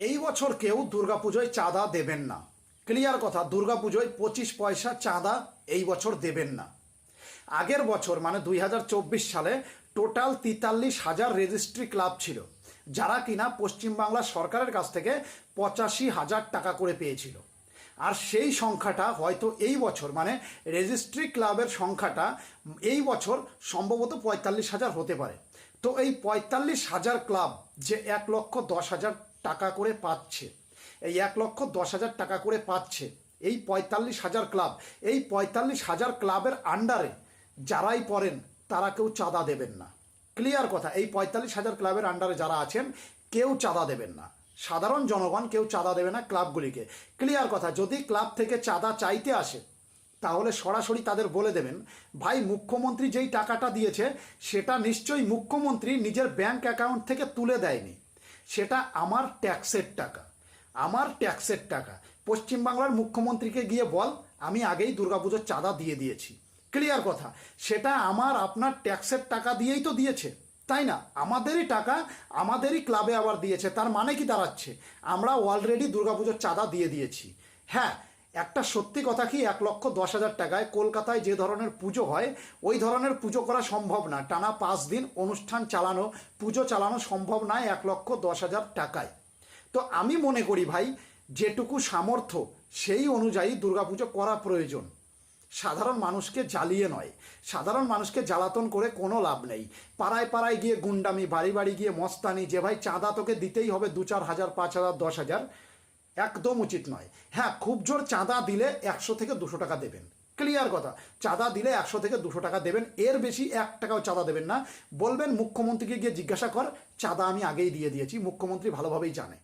এই বছর কেউ দুর্গাপুজোয় চাঁদা দেবেন না। ক্লিয়ার কথা, দুর্গাপুজোয় পঁচিশ পয়সা চাঁদা এই বছর দেবেন না। আগের বছর মানে দুই হাজার চব্বিশ সালে, টোটাল তেতাল্লিশ হাজার রেজিস্ট্রি ক্লাব ছিল, যারা কিনা পশ্চিমবাংলা সরকারের কাছ থেকে পঁচাশি হাজার টাকা করে পেয়েছিল। আর সেই সংখ্যাটা হয়তো এই বছর মানে রেজিস্ট্রি ক্লাবের সংখ্যাটা এই বছর সম্ভবত পঁয়তাল্লিশ হাজার হতে পারে। তো এই পঁয়তাল্লিশ হাজার ক্লাব যে এক লক্ষ দশ হাজার টাকা করে পাচ্ছে। এই এক লক্ষ দশ হাজার টাকা করে পাচ্ছে। এই পঁয়তাল্লিশ হাজার ক্লাব, এই পঁয়তাল্লিশ হাজার ক্লাবের আন্ডারে যারাই পড়েন, তারা কেউ চাঁদা দেবেন না। ক্লিয়ার কথা, এই পঁয়তাল্লিশ হাজার ক্লাবের আন্ডারে যারা আছেন, কেউ চাঁদা দেবেন না। সাধারণ জনগণ কেউ চাঁদা দেবে না ক্লাবগুলিকে। ক্লিয়ার কথা, যদি ক্লাব থেকে চাঁদা চাইতে আসে, তাহলে সরাসরি তাদের বলে দেবেন, ভাই, মুখ্যমন্ত্রী যেই টাকাটা দিয়েছে, সেটা নিশ্চয়ই মুখ্যমন্ত্রী নিজের ব্যাংক অ্যাকাউন্ট থেকে তুলে দেয়নি। সেটা আমার ট্যাক্সের টাকা। আমার ট্যাক্সের টাকা। পশ্চিমবাংলার মুখ্যমন্ত্রীকে গিয়ে বল, আমি আগেই দুর্গাপুজোর চাঁদা দিয়ে দিয়েছি। ক্লিয়ার কথা। সেটা আমার আপনার ট্যাক্সের টাকা দিয়েই তো দিয়েছে। তাই না? আমাদেরই টাকা, আমাদেরই ক্লাবে আবার দিয়েছে। তার মানে কি দাঁড়াচ্ছে? আমরা অলরেডি দুর্গাপুজোর চাঁদা দিয়ে দিয়েছি। হ্যাঁ একটা সত্যি কথা কি, এক লক্ষ দশ হাজার টাকায় কলকাতায় যে ধরনের পুজো হয়, ওই ধরনের পুজো করা সম্ভব না। টানা পাঁচ দিন অনুষ্ঠান চালানো, পুজো চালানো সম্ভব নয় এক লক্ষ দশ হাজার টাকায়। তো আমি মনে করি ভাই, যেটুকু সামর্থ্য, সেই অনুযায়ী দুর্গাপুজো করা প্রয়োজন। সাধারণ মানুষকে জ্বালিয়ে নয়। সাধারণ মানুষকে জ্বালাতন করে কোনো লাভ নেই। পাড়ায় পাড়ায় গিয়ে গুন্ডামি, বাড়ি বাড়ি গিয়ে মস্তানি, যে ভাই চাঁদা তোকে দিতেই হবে দু চার হাজার, পাঁচ হাজার, দশ হাজার একদম উচিত নয়। হ্যাঁ খুব জোর চাঁদা দিলে একশো থেকে দুশো টাকা দেবেন। ক্লিয়ার কথা। চাঁদা দিলে একশো থেকে দুশো টাকা দেবেন। এর বেশি এক টাকাও চাঁদা দেবেন না। বলবেন মুখ্যমন্ত্রীকে গিয়ে জিজ্ঞাসা কর, চাঁদা আমি আগেই দিয়ে দিয়েছি। মুখ্যমন্ত্রী ভালোভাবেই জানে।